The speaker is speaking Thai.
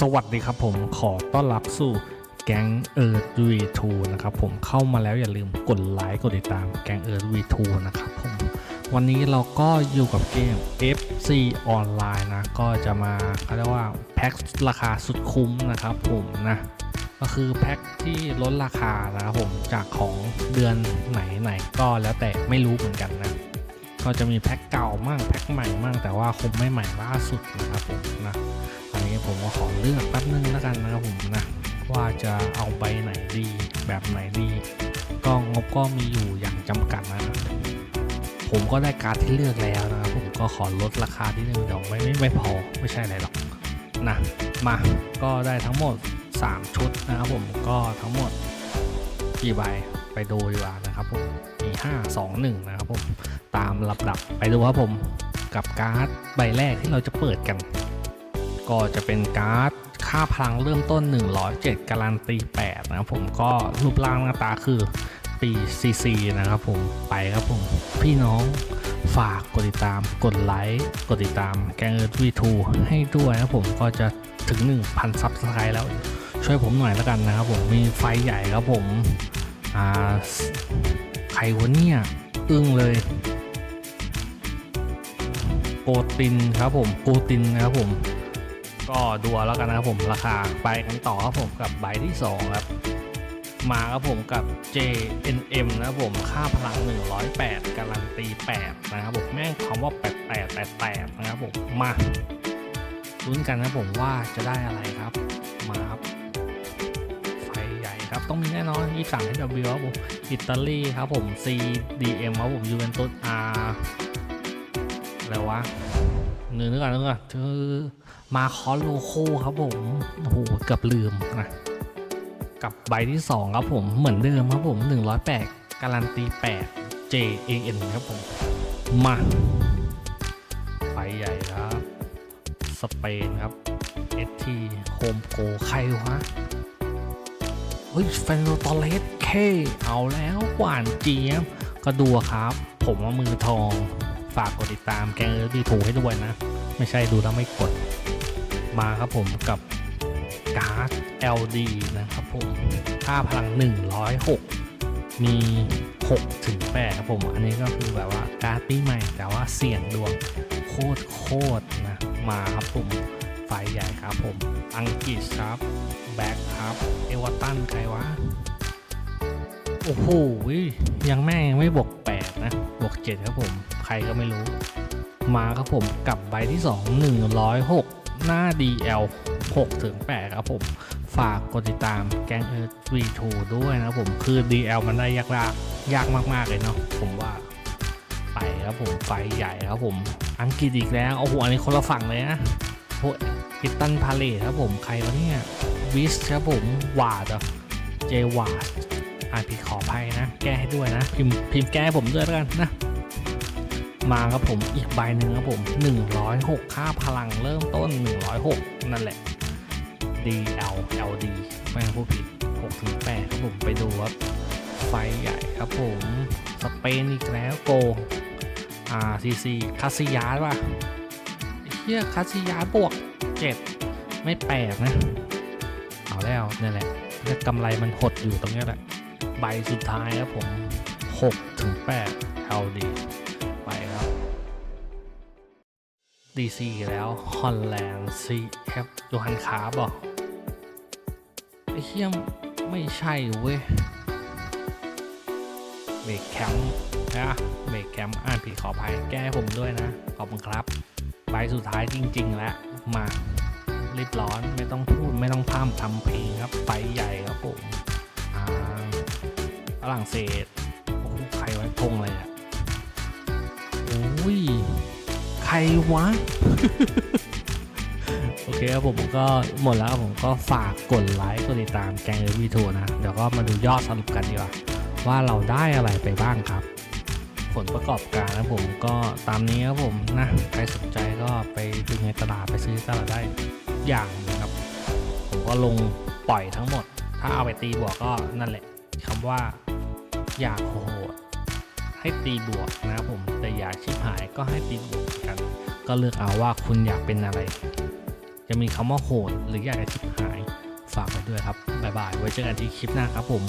สวัสดีครับผมขอต้อนรับสู่แก๊งเอิร์ดวีทูนะครับผมเข้ามาแล้วอย่าลืมกดไลค์กดติดตามแก๊งเอิร์ดวีทูนะครับผมวันนี้เราก็อยู่กับเกม FC ออนไลน์นะ ก็จะมาเขาเรียกว่าแพ็คราคาสุดคุ้มนะครับผมนะก็คือแพ็คที่ลดราคานะครับผมจากของเดือนไหนไหนก็แล้วแต่ไม่รู้เหมือนกันนะก็จะมีแพ็คเก่ามั่งแพ็คใหม่มั่งแต่ว่าคงไม่ใหม่ล่าสุดนะครับผม ผมขอเลือกแป๊บนึงแล้วกันนะครับผมนะว่าจะเอาใบไหนดีแบบไหนดี ก็งบก็มีอยู่อย่างจำกัดนะผมก็ได้การดที่เลือกแล้วนะครับผมก็ขอลดราคาที่หนึ่งเดี๋ยวไม่ไม่ไม่พอไม่ใช่อะไรหรอกนะมาก็ได้ทั้งหมด 3 ชุดนะครับผมก็ทั้งหมดกี่ใบไปดูดีกว่านะครับผมมี5 2 1นะครับผมตามลำดับไปดูครับผมกับการ์ดใบแรกที่เราจะเปิดกัน ก็จะเป็นการ์ดค่าพลังเริ่มต้น 107 การันตี 8 นะครับผมก็รูปร่างหน้าตาคือปี CC นะครับผมไปครับผม พี่น้องฝากกดติดตามกดไลค์กดติดตามแกงเอิร์ดวีทูให้ด้วยนะครับผมก็จะถึง 1,000ซับสไครต์แล้ว ช่วยผมหน่อยแล้วกันนะครับผมมีไฟใหญ่ครับผมอ่าใครวะเนี่ย อึ้งเลยโกตินครับผมโกตินนะครับผม ก็ดูแล้วกันนะครับผมราคาไปกันต่อครับผมกับใบที่2ครับมาครับผมกับ JNM นะครับผมค่าพลัง 108 การันตี 8 นะครับผมแม่งคำว่า 88 88 นะครับผมมาลุ้นกันนะผมว่าจะได้อะไรครับ มาครับ ไฟใหญ่ครับ ต้องมีแน่นอน23 HW ครับผมอิตาลีครับผม CDM ครับผมยูเวนตุส R อะไรวะ เนื้อเนื้อก่อนเนื้อก่อนคือมาคอสโลโคครับผมโอ้โหเกือบลืมนะกับใบที่ 2 ครับผมเหมือนเดิมครับผม 108 การันตี 8 JAN ครับผม มาไฟใหญ่ครับ สเปนครับ ST โฮมโกใครวะเฮ้ยเฟนโตเลสเค เอาแล้วหวานเจี๊ยบก็ดูอะครับ ผมว่ามือทอง ฝากกดติดตามแกงเออร์ดีถูให้ด้วยนะ ไม่ใช่ดูแล้วไม่กด มาครับผมกับการ์ด LD นะครับผมค่าพลัง 106 มี 6 ถึง 8 ครับผม อันนี้ก็คือแบบว่าการ์ดปีใหม่ แต่ว่าเสี่ยงดวงโคตรโคตรนะ มาครับผมไฟใหญ่ครับผม อังกฤษครับ แบ็คครับ เอวอตันใครวะ โอ้โหยังแม่งไม่บวก8 บวก7ครับผม ใครก็ไม่รู้ มาครับผมกับใบที่ 2 106 หน้า DL 6ถึง8ครับผม ฝากกดติดตามแกงเอิร์ธ V2 ด้วยนะครับผมคือ DL มันได้ยากยากยากมาก ๆ เลยเนาะผมว่า ไปครับผมไฟใหญ่ครับผม อังกฤษอีกแล้วโอ้โหอันนี้คนละฝั่งเลยนะพวกกิตตันพาเลทครับผมใครวะเนี่ยวิสครับผมวาดเหรอเจวาด อ่านผิดขออภัยนะ แก้ให้ด้วยนะ พิมพ์พิมพ์แก้ให้ผมด้วยแล้วกันนะ มาครับผมอีกใบหนึ่งครับผม 106 ค่าพลังเริ่มต้น 106 นั่นแหละ DL LD ไม่ต้องพูดผิด6ถึง8ครับผมไปดูครับไฟใหญ่ครับผมสเปนอีกแล้วโกอ่าซีซีคาซิยาป่ะเฮียคาซิยาบวก 7 ไม่แปลกนะ เอาแล้วนี่แหละแล้วกำไรมันหดอยู่ตรงนี้แหละ ใบสุดท้ายครับผม6ถึง8 LD ไปครับ DC แล้วฮอลแลนด์ CF โยฮันคาร์บอะไอ้เหี้ยไม่ใช่เว้ยเบรกแคมป์นะเบรกแคมป์อ่านผิดขออภัยแก้ให้ผมด้วยนะ ขอบคุณครับ ใบสุดท้ายจริง ๆ แล้ว มารีบร้อนไม่ต้องพูดไม่ต้องพร่ำทำเพลงครับไฟใหญ่ ฝรั่งเศสโอ้ใครไว้พงเลยอะโอ้ยใครวะ โอเคครับผมก็หมดแล้วผมก็ฝากกดไลค์กดติดตามแกงเอวีทัวนะ เดี๋ยวก็มาดูยอดสรุปกันดีกว่า ว่าเราได้อะไรไปบ้างครับ ผลประกอบการนะผมก็ตามนี้ครับผมนะ ใครสนใจก็ไปดูในตลาดไปซื้อตลาดได้อย่างนะครับ ผมก็ลงปล่อยทั้งหมด ถ้าเอาไปตีบวกก็นั่นแหละคำว่า อยากโหดให้ตีบวกนะผมแต่อยากชิบหายก็ให้ตีบวกกัน ก็เลือกเอาว่าคุณอยากเป็นอะไร จะมีคำว่าโหดหรืออยากจะชิบหายฝากไว้ด้วยครับบ๊ายบายไว้เจอกันที่คลิปหน้าครับผม